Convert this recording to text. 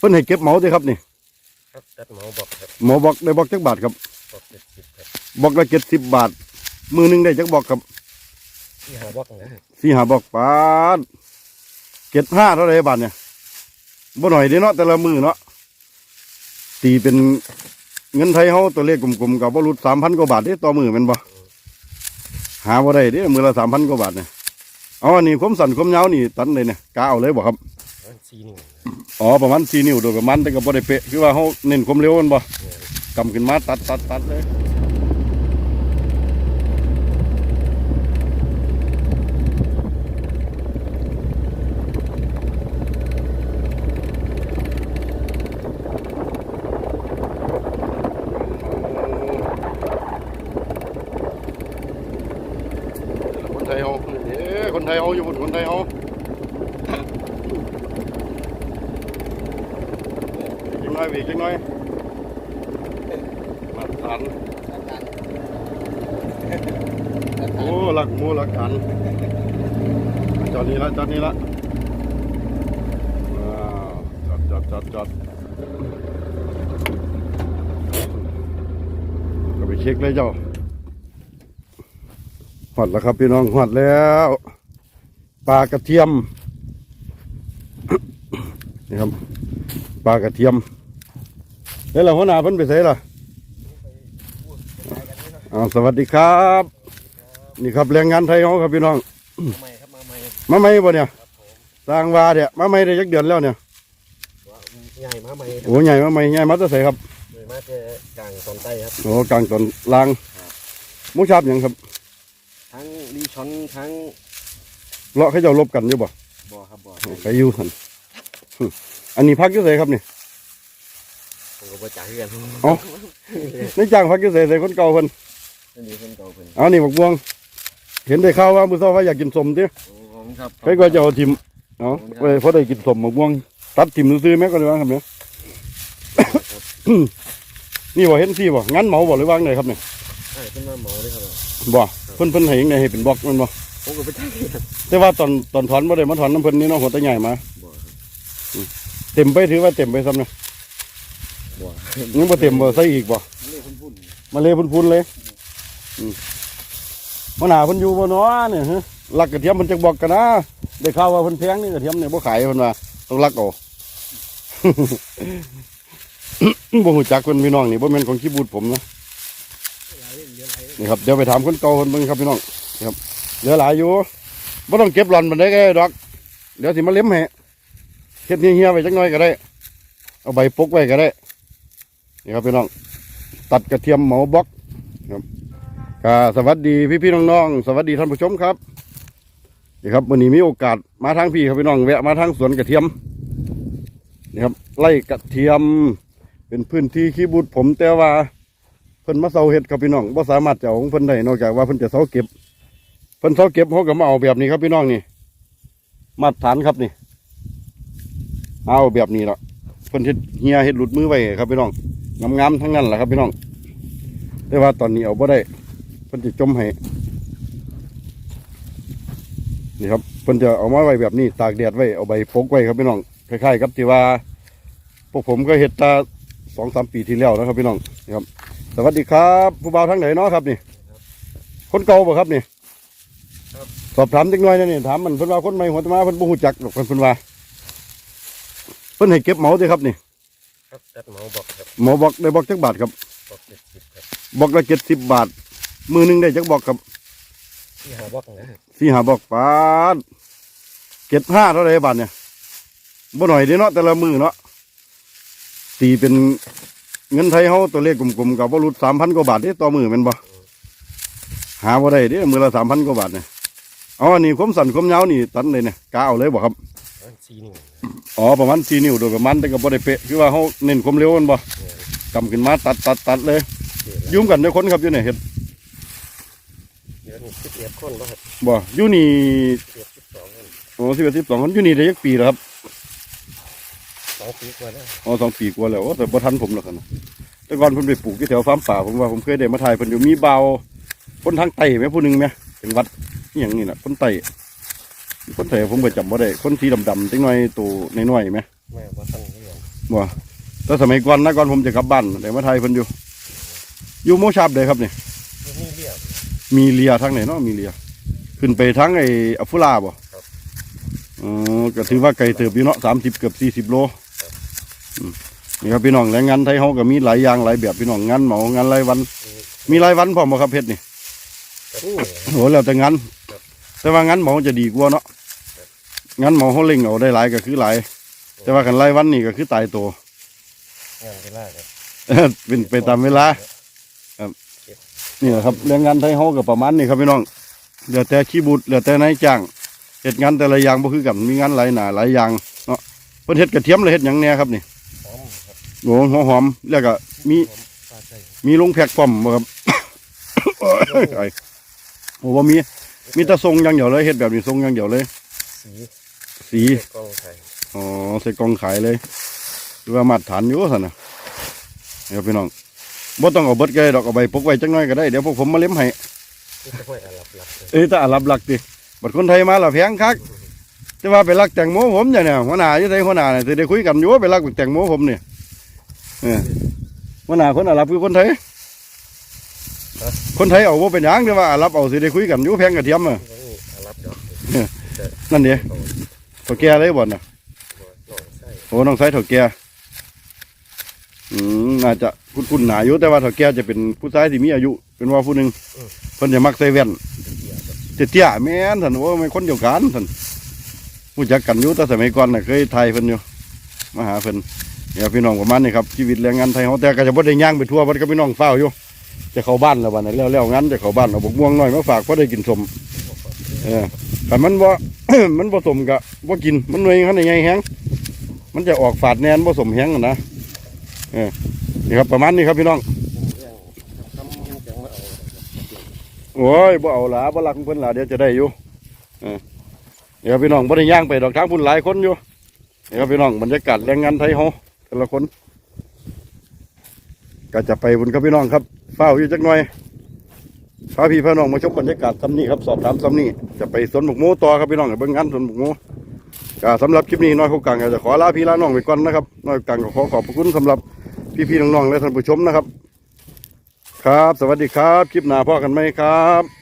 เพิ่นให้เก็บเหมาด้วยครับนี่ครับตัดหมอบอกครับหมอบอกได้บอกจักบาทครับบอกเจ็ดสิบครับบอกละเจ็ดสิบบาท มือหนึงได้จักบอกครับที่หาบอกนะสี่หาบอกบาทเจ็ดห้าเท่าไรบาทเนี่ยบ่หน่อยเดีเนาะแต่ละมือเนาะตีเป็นเงินไทยเฮาตัวเลขกลมๆกับบ่รุดสามพันกว่าบาทเด้ต่อมือแม่นบ่หาบ่ได้เด้มือละสามพันกว่าบาทเนี่ยเอาอันนี้ความสั่นความยาวนี่ตันเลยเนี่ยกาเอาเลยบ่ครับ อันซีนี่อ๋อประมาณสี่นิ้วโดยประมาณแต่ก็บ่ได้เป๊ะคือว่าเขาเน้นความเร็วแมันบ่กำขึ้นมาตัดตัดตัดเลยคนไทยเขาเด้คนไทยเขาอยู่บนคนไทยเขา จังน้อยวีจังน้อยมาทานโอ้หลักมูหลักกันจอดนี้ละจอดนี้ละว้าวจอดจอดจอดจอดก็ไปเช็คเลยเจ้าหอดแล้วครับพี่น้องหอดแล้วปลากระเทียมนี่ครับปลากระเทียม เฮ้ยเราหัวหน้าเพิ่นไปใส่ล่ะอ้าวสวัสดีครับ นี่ครับแรงงานไทยเขาครับพี่น้อง มาใหม่ครับมาใหม่มาไหมบ่เนี่ยสร้างวาเนี่ยมาไหมได้จักเดือนแล้วเนี่ยว่าใหญ่มาใหม่โอ้ใหญ่มาไหมใหญ่มาแตั้งใส่ครับเลยมาเจอกลางตอนใต้ครับโอ้กลางตอนล่างหมูชาบหยังครับ ทั้งรีชอนทั้งเลาะเขาเจ้าลบกันอยู่บ่บ่อครับบ่อใครอยู่หันหึอันนี้พักอยู่ใส่ครับนี่ ผมก็บ่จ่ายกันเอ้าในจ้างพักอยู่ใส่ใส่คนเก่าเพิ่นนั่นดีเพิ่นเก่าเพิ่นเอานี่บักม่วง เห็นได้ข่าวว่ามื้อเช้าว่าอยากกินสมติโอ้ผมครับ ใครก็จะเอาทิมเนาะไว้เพราะได้กินสมมะม่วง ตัดทิมซื้อๆแม่ก็ได้ว่าครับเนี่ย นี่บ่เห็นสิบ่งั้นเหมาบ่หรือว่าไงครับเนี่ยใช่เพิ่นมาหมอเลยครับบ่เพิ่นเพิ่นให้ยังไงให้เป็นบล็อกมันบ่ ผมก็บ่จ่ายครับแต่ว่าตอนตอนถอนบ่ได้มาถอนน้ำเพิ่นนี่เนาะหัวตะใหญ่มา บ่อครับเต็มไปถือว่าเต็มไปซ้ำเนี่ย บ่อยังบ่เต็มบ่ใส่อีกบ่เรียกเพิ่นพุ่นมาเลยพุ่นๆเลยมมาหนาพิ่นอยู่บ่เนาะเนี่ยฮะลักกระเทียมเพิ่นจักบอกกันนะได้ข่าวว่าพิ่นแพงนี่กระเทียมเนี่ยบ่ขายพิ่นว่าต้องลักเอาบ่ฮู้จักเพิ่นพี่น้องนี่บ่แม่นของขี้บูดผมนะนี่ครับเดี๋ยวไปถามคนเก่าคนเบิ่งครับพี่น้องครับเหลือหลายอยู่ไม่ต้องเก็บหล่อนมันได้ก็ได้ดอก เดี๋ยวสิมาเล็มให้เฮ็ดเฮียๆไว้จักหน่อยก็ได้ เอาใบปกไว้ก็ได้ นี่ครับพี่น้อง ตัดกระเทียมเหมาบล็อกครับก็สวัสดีพี่ๆน้องๆสวัสดีท่านผู้ชมครับนี่ครับวันนี้มีโอกาสมาทางพี่ครับพี่น้องแวะมาทางสวนกระเทียมนี่ครับไล่กระเทียม เป็นพื้นที่ขี้บูดผมแต่ว่าเพิ่นมาเซาเห็ดครับพี่น้องบ่สามารถจะของเพิ่นได้นอกจากว่าเพิ่นจะเซาเก็บเพิ่นเซาเก็บเขาก็มาเอาแบบนี้ครับพี่น้องนี่มาตรฐานครับนี่เอาแบบนี้ละเพิ่นเฮ็ดเฮียเฮ็ดหลุดมือไว้ครับพี่น้อง งามๆทั้งนั้นแหละครับพี่น้องแต่ว่าตอนนี้เอาบ่ได้เพิ่นจะจมให้นี่ครับเพิ่นจะเอามาไว้แบบนี้ตากแดดไว้เอาใบปกไว้ครับพี่น้องคล้ายๆกับที่ว่าพวกผมก็เฮ็ดตาสองสามปีที่แล้วนะครับพี่น้องนี่ครับ สวัสดีครับผู้บ่าวทางไหนเนาะครับนี่ คนเก่าบ่ครับนี่สอบถามจักหน่อยนะนี่ถามมันเพิ่นว่าคนใหม่หัวตะมาเพิ่นบ่ฮู้จักหรอกเพิ่นเพิ่นว่า เพิ่นให้เก็บเหมาด้วยครับนี่ ครับตัดหมอบอกครับหมอบอกได้บอกจักบาทครับบอกเจ็ดสิบครับบอกละ70บาท มือหนึงได้จักบอกครับที่หาบอกนะสี่หาบอกบาทเจ็ดห้าเท่าไรบาทเนี่ยบ่หน่อยเด้เนาะแต่ละมือเนาะตีเป็นเงินไทยเฮาตัวเลขกลมๆกับบ่รุด3,000กว่าบาทเด้ต่อมือแม่นบ่หาบ่ได้เด้มือละสามพันกว่าบาทเนี่ยเอาอันนี้ความสั่นความยาวนี่ตันเลยเนี่ยกาเอาเลยบ่ครับ อันซีนี่อ๋อประมาณสี่นิ้วโดยประมาณแต่ก็บ่ได้เป๊ะคือว่าเขาเน้นความเร็วแมันบ่กำขึ้นมาตัดตัดตัดเลย ยุ่มกันด้วยคนครับอยู่เนี่ยเห็ดเดี๋ยวนี้สิบเอ็ดคนบ่ครับบ่อยู่นี่สิบเอ็ดสิบสองคนโอ้สิบเอ็ดสิบสองคนอยู่นี่ได้ยักปีแล้วครับสองปีกว่าแล้วอ๋อสองปีกว่าแล้วโอ้แต่บ่ทันผมหรอกครับแต่ก่อนเพิ่นไปปลูกที่แถวฟาร์มป่าผมว่าผมเคยได้มาถ่ายเพิ่นอยู่มีเบาคนทางไต้แม่ผู้หนึงแม่เป็นวัดอหย่างนี้น่ะคนไต้ คนไต้ผมก็จำบ่ได้คนสีดำๆจังหน่อยตัวน้อยๆแม่แม่ว่าตั้งเรื่องบ่แต่สมัยก่อนนะก่อนผมจะกลับบ้านแต่มาไทยเพิ่นอยู่ อยู่โมชาบเลยครับนี่มันมีเรียบมีเลียทางไหนเนาะมีเลียขึ้นไปทางไอ้อัฟฟุลาบ่ครับอ๋อก็ถือว่าไกลเติบอยู่เนาะสามสิบเกือบสี่สิบโลอืมนี่ครับพี่น้องแรงงานไทยเขาก็มีหลายอย่างหลายแบบพี่น้องงานเหมางานรายวัน มีรายวันพร้อมบ่ครับเพชรนี่ก็นี่โหแล้วแต่งานครับ แต่ว่างานเหมาจะดีกว่าเนาะงานเหมาเขาเล่งเอาได้หลายก็คือหลาย แต่ว่ากันรายวันนี่ก็คือตายตัวงานเวลาครับเป็นไปตามเวลานี่แหละครับเรื่องงานไทยเฮาก็ประมาณนี้ครับพี่น้องเหลือแต่ขี้บุตรเหลือแต่นายจ้างเฮ็ดงานแต่ละอย่างบ่คือกันมีงานหลายหน้าหลายอย่างเนาะเพิ่นเฮ็ดกระเทียมเลยเฮ็ดหยังแหน่ครับนี่หอมครับโอ้หัวหอมแล้วก็มีหอมปลาใส่มีลงแพ็กพร้อมบ่ครับโอ้ยไอ้โอ้บ่มี มีแต่ทรงอย่างเดียวเลยเฮ็ดแบบนี้ทรงอย่างเดียวเลย สีสีกล้องไทยอ๋อใส่กล่องขายเลยหรือว่ามาตรฐานอยู่ซั่นน่ะนี่ครับพี่น้องบ่ต้องเอาเบิดก็ได้ดอกเอาใบปกไว้จักหน่อยก็ได้เดี๋ยวพวกผมมาเล็มให้นี่จะห้อยอาหรับหลับเลยเอ้ยแต่อาหรับหลักดิบัดคนไทยมาละแพงคักจะว่าไปรักแตงโมผมเนี่ยเนี่ยหัวหน้าอยู่ไสหัวหน้าเนี่ยสิได้คุยกันอยู่ว่าไปรักแตงโมผมเนี่ยเออหัวหน้าคนอาหรับคือคนไทย คนไทยเอาว่าเป็นหยังแต่ว่าอาหรับเอาสิได้คุยกันอยู่แพงกระเทียมอะนี่อาหรับดอกนั่นเดียเอาถั่วแก่เลยบ่น่ะหัวหน่องไส้โอ้น้องไซถั่วแก่อืมน่าจะคุ้นๆหนาอยู่แต่ว่าถั่วแก่จะเป็นผู้ชายที่มีอายุ เป็นว่าผู้หนึ่งเพิ่นจะมักใส่แว่นเกี่ยวกับเตี้ยๆแม่นท่านโอ้ไม่คนเดียวกันท่านรู้จักกันอยู่แต่สมัยก่อนน่ะเคยไทยเพิ่นอยู่มาหาเพิ่นเนี่ยพี่น้องประมาณนี้ครับชีวิตแรงงานไทยเขาแต่ก็จะบ่ได้ย่างไปทั่วบ่ได้ก็พี่น้องเฝ้าอยู่ จะเข้าบ้านแล้ววันนี้แล้วแล้วงั้นจะเข้าบ้านเอาบกม่วงน้อยมาฝากพอได้กินสมเออแต่มันบ่า มันผสมกะบ่กินมันหน่วยขนาดใหญ่แฮงมันจะออกฝาดแนนผสมแฮงนะเออนี่ครับประมาณนี้ครับพี่น้องโอ้ยบ่เอาหลาบ่รักของเพิ่นหลาเดี๋ยวจะได้อยู่เออเดี๋ยวพี่น้องบ่ได้ย่างไปดอกทางพุ่นหลายคนอยู่เดี๋ยวพี่น้องบรรยากาศแรงงานไทยเฮาแต่ละคน ก็จะไปบุญครับพี่น้องครับ เฝ้าอยู่จักหน่อยพาพี่พาน้องมาชมบรรยากาศซ้ำนี้ครับสอบถามซ้ำนี้จะไปสวนหมกโมต่อครับพี่น้องเบิ่งงานสวนหมกโมก็สำหรับคลิปนี้น้อยเขากังจะขอลาพี่ลาน้องไปก่อนนะครับน้อยกังก็ขอขอบพระคุณสำหรับพี่ๆน้องๆและท่านผู้ชมนะครับ ครับ สวัสดีครับ คลิปหน้าพ่อกันไหมครับ